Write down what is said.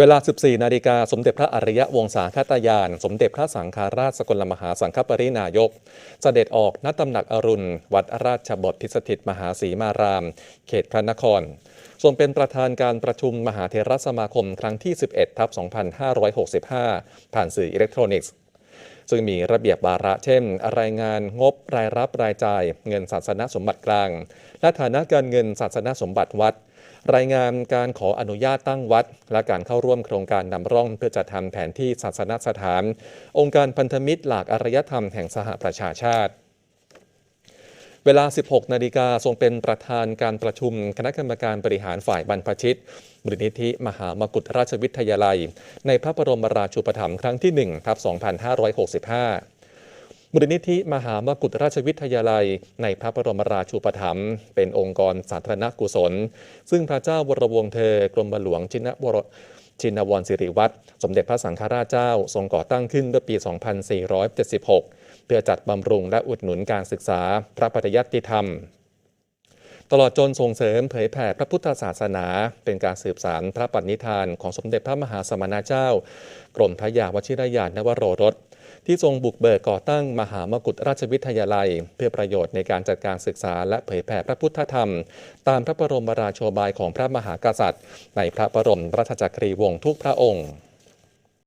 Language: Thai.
เวลา 14 นาฬิกา สมเด็จพระอริยวงศาคตยาน สมเด็จพระสังฆราชสกลมหาสังฆปรินายกเสด็จออกณตำหนักอรุณ วัดราชบพิสถิตมหาศรีมาราม เขตพระนคร ทรงเป็นประธานการประชุมมหาเทรสมาคมครั้งที่ 11ทับ2565 ผ่านสื่ออิเล็กทรอนิกส์ ซึ่งมีระเบียบบาระเช่น รายงานงบรายรับรายจ่าย เงินศาสนสมบัติกลาง และฐานะการเงินศาสนสมบัติวัด รายงานการขออนุญาตตั้งวัด และการเข้าร่วมโครงการนำร่องเพื่อจัดทำแผนที่ศาสนสถาน องค์การพันธมิตรหลากอารยธรรมแห่งสหประชาชาติ เวลา 16 นาฬิกาทรงเป็นประธานการประชุมคณะกรรมการบริหารฝ่ายบรรพชิตมูลนิธิมหามกุฏราชวิทยาลัย ในพระบรมราชูปถัมภ์ครั้งที่1ทับ2565มูลนิธิมหามกุฏราชวิทยาลัย ในพระบรมราชูปถัมภ์เป็นองค์กรสาธารณกุศล ซึ่งพระเจ้าวรวงเธอกรมหลวงชินวรชินวรสิริวัตรสมเด็จพระสังฆราชเจ้า ทรงก่อตั้งขึ้นเมื่อปี 2476 เพื่อจัดบำรุงและอุดหนุนการศึกษาพระปริยัติธรรม ตลอดจนส่งเสริมเผยแผ่พระพุทธศาสนา เป็นการสืบสารพระปณิธานของสมเด็จพระมหาสมณเจ้า กรมพระยาวชิรยานนวโรรสที่ทรงบุกเบิกก่อตั้งมหามกุฏราชวิทยาลัย เพื่อประโยชน์ในการจัดการศึกษาและเผยแผ่พระพุทธธรรม ตามพระบรมราโชบายของพระมหากษัตริย์ ในพระบรมราชจักรีวงศ์ทุกพระองค์